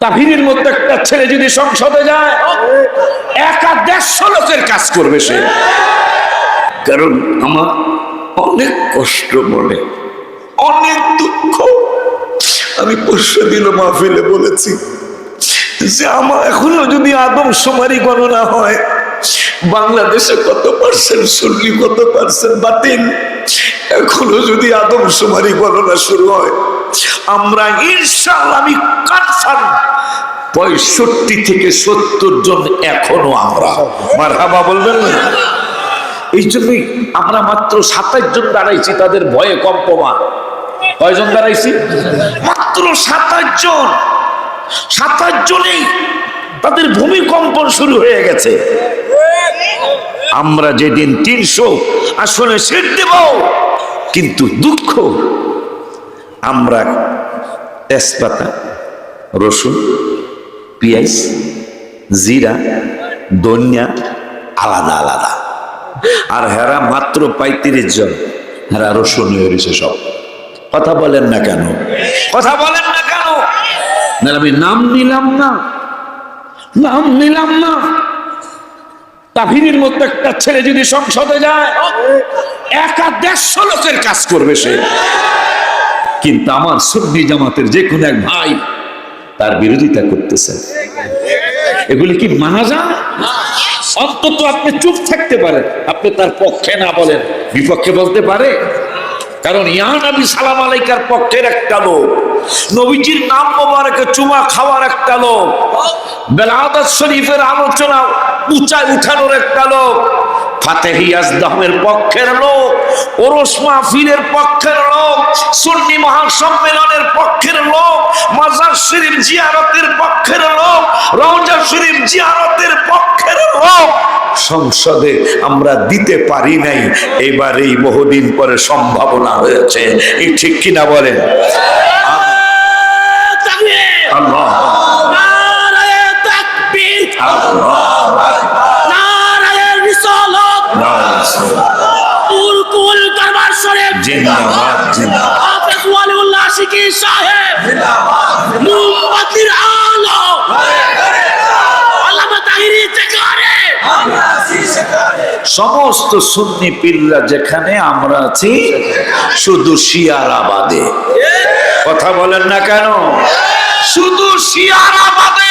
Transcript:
তাহিরের মধ্যে একটা ছেলে যদি সংসদে যায়, একা দেড়শো লোকের কাজ করবে সে। কারণ আমার অনেক কষ্ট মনে, অনেক দুঃখ। আমি পরশু দিল মাহফিলে বলেছি যে আমার এখনও যদি আদম সমারি গণনা হয়, বাংলাদেশে কত পার্সেন্ট সুন্নি, কত পার্সেন্ট বাতিল? এখনও যদি আদম সমারি গণনা শুরু হয় আমরা ইনশাল্লাহ আমি পঁয়ষট্টি থেকে সত্তর জন এখনও আমরা। মার হাবা বলবেন না? এই জন্যই আমরা মাত্র সাতাশ জন দাঁড়াইছি, তাদের ভয়ে কম কয়জন দাঁড়াইছি? মাত্র সাতাশ জন। সাতাশ জনেই তাদের ভূমিকম্পন শুরু হয়ে গেছে। আমরা যেদিন তিনশো আসনে সিট দেব, কিন্তু দুঃখ আমরা তেজপাতা, রসুন, পেঁয়াজ, জিরা দনিয়া আলাদা আলাদা। আর হেরা মাত্র পঁয়ত্রিশ জন, হেরা রসুন হয়ে রয়েছে সব। কথা বলেন না কেন? কথা বলেন না কেন? আমি নাম নিলাম না। নাম নিলাম না। তাহিনীর মতো একটা ছেলে যদি সংসদে যায় একা দেড়শো লোকের কাজ করবে সে। কিন্তু আমার সুন্নি জামাতের যে কোনো এক ভাই তার বিরোধিতা করতেছে। এগুলি কি মানা যায়? অন্তত আপনি চুপ থাকতে পারেন। আপনি তার পক্ষে না বলেন, বিপক্ষে বলতে পারে। কারণ ইয়া নবী সালাম আলাইকার পক্ষের একটা লোক, নবীজির নাম মোবারকে চুমা খাওয়ার একটা লোক, বেলাদাত শরীফের আলোচনা উঁচায় উঠানোর একটা লোক, ফাতেহি আজদামের পক্ষের লোক, ওরস মাহফিলের পক্ষের লোক সুন্নি মহাসম্মেলনের পক্ষের লোক মাজার শরীফ জিয়ারতের পক্ষের লোক রওজা শরীফ জিয়ারতের পক্ষের লোক। সংসদে আমরা দিতে পারি নাই এবার এই বহুদিন পরে সম্ভাবনা হয়েছে। এই ঠিক কিনা বলেন? আল্লাহ। জিন্দাবাদ। মোমবাতির আলো। সমস্ত সুন্নি পীররা যেখানে আমরা আছি শুধু শিয়ারাবাদে। কথা বলেন না কেন? শুধু শিয়ারাবাদে।